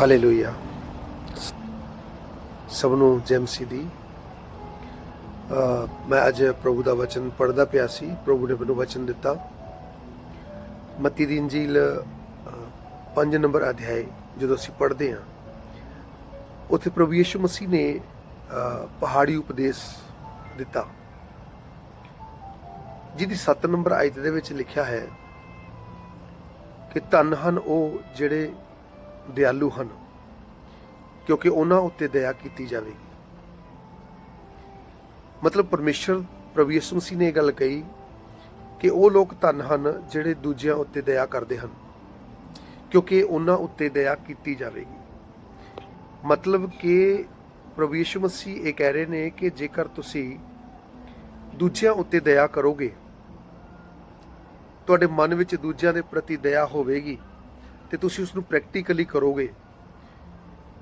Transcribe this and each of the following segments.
Hallelujah ਸਭ ਨੂੰ ਜੈਮਸੀ ਦੀ। ਮੈਂ ਅੱਜ ਪ੍ਰਭੂ ਦਾ ਵਚਨ ਪੜ੍ਹਦਾ ਪਿਆ ਸੀ। ਪ੍ਰਭੂ ਨੇ ਮੈਨੂੰ ਵਚਨ ਦਿੱਤਾ। ਮਤੀ ਦੀ ਇੰਜੀਲ 5 ਨੰਬਰ ਅਧਿਆਇ ਜਦੋਂ ਅਸੀਂ ਪੜ੍ਹਦੇ ਹਾਂ, ਉੱਥੇ ਪ੍ਰਭੂ ਯਿਸੂ ਮਸੀਹ ਨੇ ਪਹਾੜੀ ਉਪਦੇਸ਼ ਦਿੱਤਾ। ਜਿਹਦੀ 7 ਨੰਬਰ ਆਇਤ ਦੇ ਵਿੱਚ ਲਿਖਿਆ ਹੈ ਕਿ ਧੰਨ ਹਨ ਉਹ ਜਿਹੜੇ ਦਿਆਲੂ ਹਨ, ਕਿਉਂਕਿ ਉਹਨਾਂ ਉੱਤੇ ਦਇਆ ਕੀਤੀ ਜਾਵੇਗੀ। ਮਤਲਬ ਪਰਮੇਸ਼ਰ ਪ੍ਰਭੂ ਯਿਸੂ ਮਸੀਹ ਨੇ ਇਹ ਗੱਲ ਕਹੀ ਕਿ ਉਹ ਲੋਕ ਧਨ ਹਨ ਜਿਹੜੇ ਦੂਜਿਆਂ ਉੱਤੇ ਦਇਆ ਕਰਦੇ ਹਨ, ਕਿਉਂਕਿ ਉਹਨਾਂ ਉੱਤੇ ਦਇਆ ਕੀਤੀ ਜਾਵੇਗੀ। ਮਤਲਬ ਕਿ ਪ੍ਰਭੂ ਯਿਸੂ ਮਸੀਹ ਇਹ ਕਹਿ ਰਹੇ ਨੇ ਕਿ ਜੇਕਰ ਤੁਸੀਂ ਦੂਜਿਆਂ ਉੱਤੇ ਦਇਆ ਕਰੋਗੇ, ਤੁਹਾਡੇ ਮਨ ਵਿੱਚ ਦੂਜਿਆਂ ਦੇ ਪ੍ਰਤੀ ਦਇਆ ਹੋਵੇਗੀ ਤੇ ਤੁਸੀਂ ਉਸ ਨੂੰ ਪ੍ਰੈਕਟੀਕਲੀ ਕਰੋਗੇ,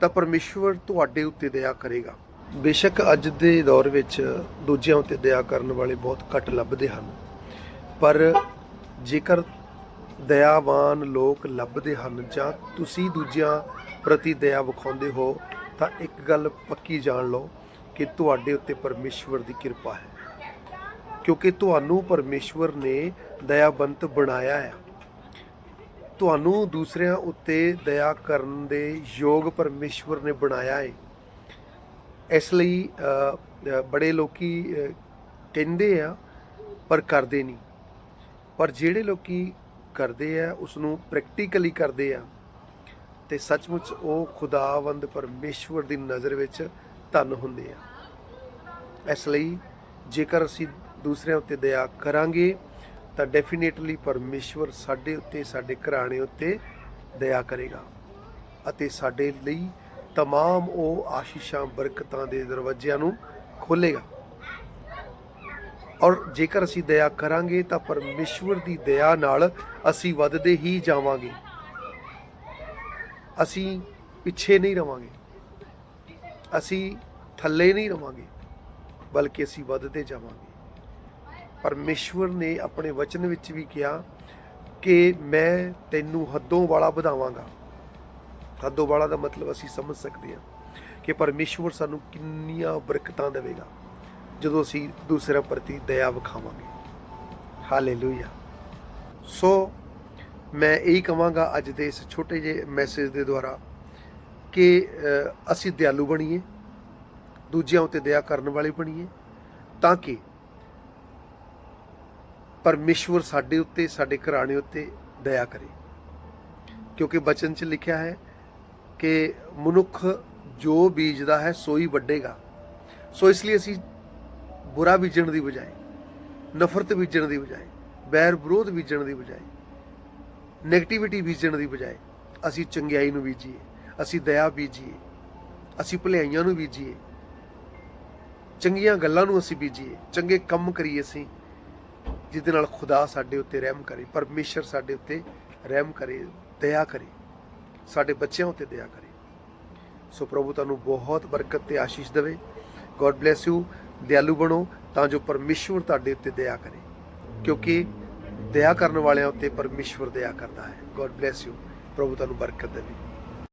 ਤਾਂ ਪਰਮੇਸ਼ਵਰ ਤੁਹਾਡੇ ਉੱਤੇ ਦਇਆ ਕਰੇਗਾ। ਬੇਸ਼ੱਕ ਅੱਜ ਦੇ ਦੌਰ ਵਿੱਚ ਦੂਜਿਆਂ ਉੱਤੇ ਦਇਆ ਕਰਨ ਵਾਲੇ ਬਹੁਤ ਘੱਟ ਲੱਭਦੇ ਹਨ। ਪਰ ਜੇਕਰ ਦਇਆਵਾਨ ਲੋਕ ਲੱਭਦੇ ਹਨ ਜਾਂ ਤੁਸੀਂ ਦੂਜਿਆਂ ਪ੍ਰਤੀ ਦਇਆ ਵਿਖਾਉਂਦੇ ਹੋ, ਤਾਂ ਇੱਕ ਗੱਲ ਪੱਕੀ ਜਾਣ ਲਓ ਕਿ ਤੁਹਾਡੇ ਉੱਤੇ ਪਰਮੇਸ਼ਵਰ ਦੀ ਕਿਰਪਾ ਹੈ। ਕਿਉਂਕਿ ਤੁਹਾਨੂੰ ਪਰਮੇਸ਼ਵਰ ਨੇ ਦਇਆਬੰਤ ਬਣਾਇਆ ਹੈ। ਤੁਹਾਨੂੰ ਦੂਸਰਿਆਂ ਉੱਤੇ ਦਇਆ ਕਰਨ ਦੇ ਯੋਗ ਪਰਮੇਸ਼ਵਰ ਨੇ ਬਣਾਇਆ ਹੈ ਇਸ ਲਈ ਬੜੇ ਲੋਕੀ ਕਹਿੰਦੇ ਆ, ਪਰ ਕਰਦੇ ਨਹੀਂ। ਪਰ ਜਿਹੜੇ ਲੋਕੀ ਕਰਦੇ ਆ ਉਸ ਨੂੰ ਪ੍ਰੈਕਟੀਕਲੀ ਕਰਦੇ ਆ, ਤੇ ਸੱਚਮੁੱਚ ਉਹ ਖੁਦਾਵੰਦ ਪਰਮੇਸ਼ਵਰ ਦੀ ਨਜ਼ਰ ਵਿੱਚ ਧਨ ਹੁੰਦੇ ਆ। ਇਸ ਲਈ ਜੇਕਰ ਅਸੀਂ ਦੂਸਰਿਆਂ ਉੱਤੇ ਦਇਆ ਕਰਾਂਗੇ ਤਾਂ ਡੈਫੀਨੇਟਲੀ ਪਰਮੇਸ਼ਵਰ ਸਾਡੇ ਉੱਤੇ ਸਾਡੇ ਘਰਾਣੇ ਉੱਤੇ ਦਇਆ ਕਰੇਗਾ ਅਤੇ ਸਾਡੇ ਲਈ तमाम ਉਹ ਆਸ਼ੀਸ਼ਾਂ ਬਰਕਤਾਂ ਦੇ ਦਰਵਾਜ਼ਿਆਂ ਨੂੰ ਖੋਲੇਗਾ ਔਰ ਜੇਕਰ ਅਸੀਂ ਦਇਆ ਕਰਾਂਗੇ ਤਾਂ ਪਰਮੇਸ਼ਵਰ ਦੀ ਦਇਆ ਨਾਲ ਅਸੀਂ ਵੱਧਦੇ ਹੀ ਜਾਵਾਂਗੇ ਅਸੀਂ ਪਿੱਛੇ ਨਹੀਂ ਰਵਾਂਗੇ ਅਸੀਂ ਥੱਲੇ ਨਹੀਂ ਰਵਾਂਗੇ ਬਲਕਿ ਅਸੀਂ ਵੱਧਦੇ ਜਾਵਾਂਗੇ ਪਰਮੇਸ਼ਵਰ ਨੇ ਆਪਣੇ ਵਚਨ ਵਿੱਚ ਵੀ ਕਿਹਾ ਕਿ ਮੈਂ ਤੈਨੂੰ ਹੱਦੋਂ ਵਾਲਾ ਵਧਾਵਾਂਗਾ। ਹੱਦੋਂ ਵਾਲਾ ਦਾ ਮਤਲਬ ਅਸੀਂ ਸਮਝ ਸਕਦੇ ਹਾਂ ਕਿ ਪਰਮੇਸ਼ਵਰ ਸਾਨੂੰ ਕਿੰਨੀਆਂ ਬਰਕਤਾਂ ਦੇਵੇਗਾ ਜਦੋਂ ਅਸੀਂ ਦੂਸਰਿਆਂ ਪ੍ਰਤੀ ਦਇਆ ਵਿਖਾਵਾਂਗੇ। ਹਾਲੇਲੂਇਆ ਸੋ ਮੈਂ ਇਹੀ ਕਹਾਂਗਾ ਅੱਜ ਦੇ ਇਸ ਛੋਟੇ ਜਿਹੇ ਮੈਸੇਜ ਦੇ ਦੁਆਰਾ ਕਿ ਅਸੀਂ ਦਿਆਲੂ ਬਣੀਏ, ਦੂਜਿਆਂ ਉੱਤੇ ਦਇਆ ਕਰਨ ਵਾਲੇ ਬਣੀਏ, ਤਾਂ ਕਿ ਪਰਮੇਸ਼ਵਰ ਸਾਡੇ ਉੱਤੇ, ਸਾਡੇ ਘਰਾਣੇ ਉੱਤੇ ਦਇਆ ਕਰੇ। ਕਿਉਂਕਿ ਬਚਨ 'ਚ ਲਿਖਿਆ ਹੈ ਕਿ ਮਨੁੱਖ ਜੋ ਬੀਜਦਾ ਹੈ ਸੋਈ ਵੱਢੇਗਾ ਸੋ ਇਸ ਲਈ ਅਸੀਂ ਬੁਰਾ ਬੀਜਣ ਦੀ ਬਜਾਏ, ਨਫ਼ਰਤ ਬੀਜਣ ਦੀ ਬਜਾਏ, ਬੈਰ ਵਿਰੋਧ ਬੀਜਣ ਦੀ ਬਜਾਏ ਨੈਗੇਟਿਵਿਟੀ ਬੀਜਣ ਦੀ ਬਜਾਏ ਅਸੀਂ ਚੰਗਿਆਈ ਨੂੰ ਬੀਜੀਏ, ਅਸੀਂ ਦਇਆ ਬੀਜੀਏ, ਅਸੀਂ ਭਲਾਈਆਂ ਨੂੰ ਬੀਜੀਏ, ਚੰਗੀਆਂ ਗੱਲਾਂ ਨੂੰ ਅਸੀਂ ਬੀਜੀਏ, ਚੰਗੇ ਕੰਮ ਕਰੀਏ ਅਸੀਂ ਜਿਹਦੇ ਨਾਲ ਖੁਦਾ ਸਾਡੇ ਉੱਤੇ ਰਹਿਮ ਕਰੇ, ਪਰਮੇਸ਼ਰ ਸਾਡੇ ਉੱਤੇ ਰਹਿਮ ਕਰੇ, ਦਇਆ ਕਰੇ, ਸਾਡੇ ਬੱਚਿਆਂ ਉੱਤੇ ਦਇਆ ਕਰੇ। ਸੋ ਪ੍ਰਭੂ ਤੁਹਾਨੂੰ ਬਹੁਤ ਬਰਕਤ ਤੇ ਆਸ਼ੀਸ਼ ਦੇਵੇ। ਗੋਡ ਬlesਸ ਯੂ ਦਿਆਲੂ ਬਣੋ, ਤਾਂ ਜੋ ਪਰਮੇਸ਼ਵਰ ਤੁਹਾਡੇ ਉੱਤੇ ਦਇਆ ਕਰੇ। ਕਿਉਂਕਿ ਦਇਆ ਕਰਨ ਵਾਲਿਆਂ ਉੱਤੇ ਪਰਮੇਸ਼ਵਰ ਦਇਆ ਕਰਦਾ ਹੈ। ਗੋਡ ਬlesਸ ਯੂ ਪ੍ਰਭੂ ਤੁਹਾਨੂੰ ਬਰਕਤ ਦੇਵੇ।